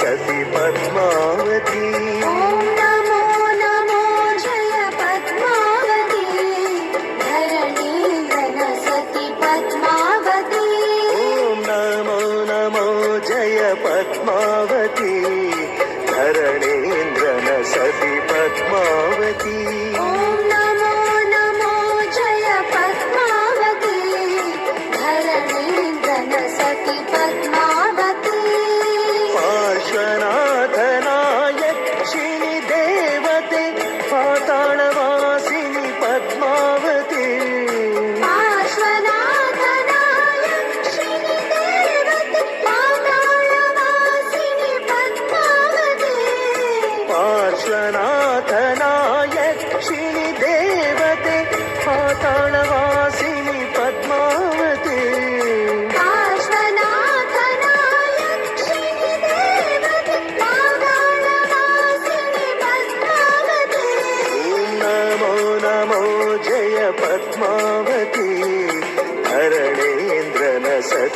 సతి Padma. something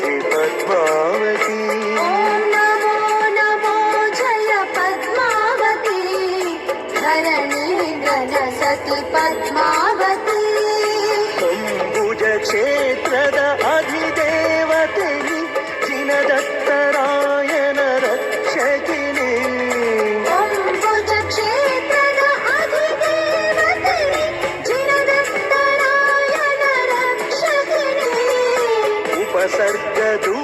Padmavati. సతి పద్మావతి. కుంభుజ క్షేత్ರದ అధి ser que tú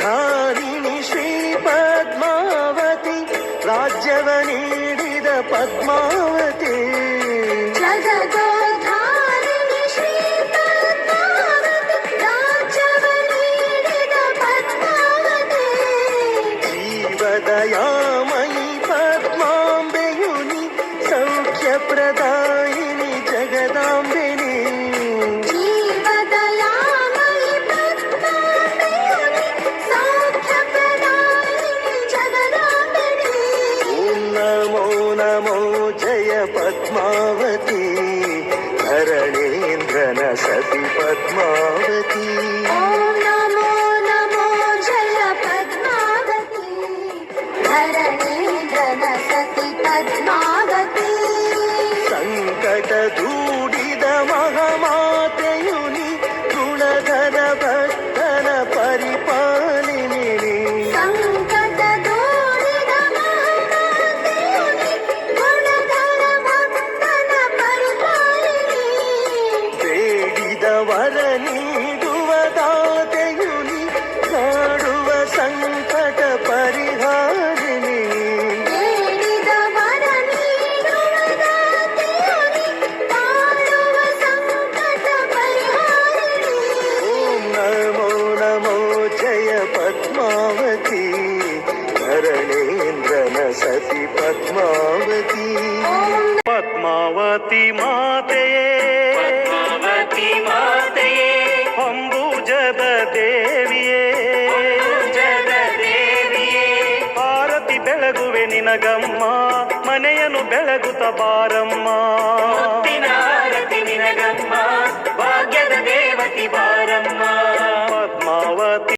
धारिणि श्रीपद्मावति राज्यवनीडिद Padmavati ప్రదాయిని జగదాంబిని. ఓం నమో నమో జయ పద్మావతి ధరణేంద్రన సతి పద్మావతి. ವರ ನೀಡುವ ದಾತೆಯು ನಾಡುವ ಸಂಕಟ ಪರಿಹಾರಿಣಿ ಓಂ ನಮೋ ನಮೋ ಜಯ ಪದ್ಮಾವತಿ ಧರಣೇಂದ್ರನ ಸತಿ ಪದ್ಮಾವತಿ ಪದ್ಮಾವತಿ ಮಾ ನಿನಗಮ್ಮ ಮನೆಯನ್ನು ಬೆಳಗುತ್ತ ಬಾರಮ್ಮ. ನಿನಗಮ್ಮ ಭಾಗ್ಯದ ದೇವತಿ ಬಾರಮ್ಮ. ಪದ್ಮಾವತಿ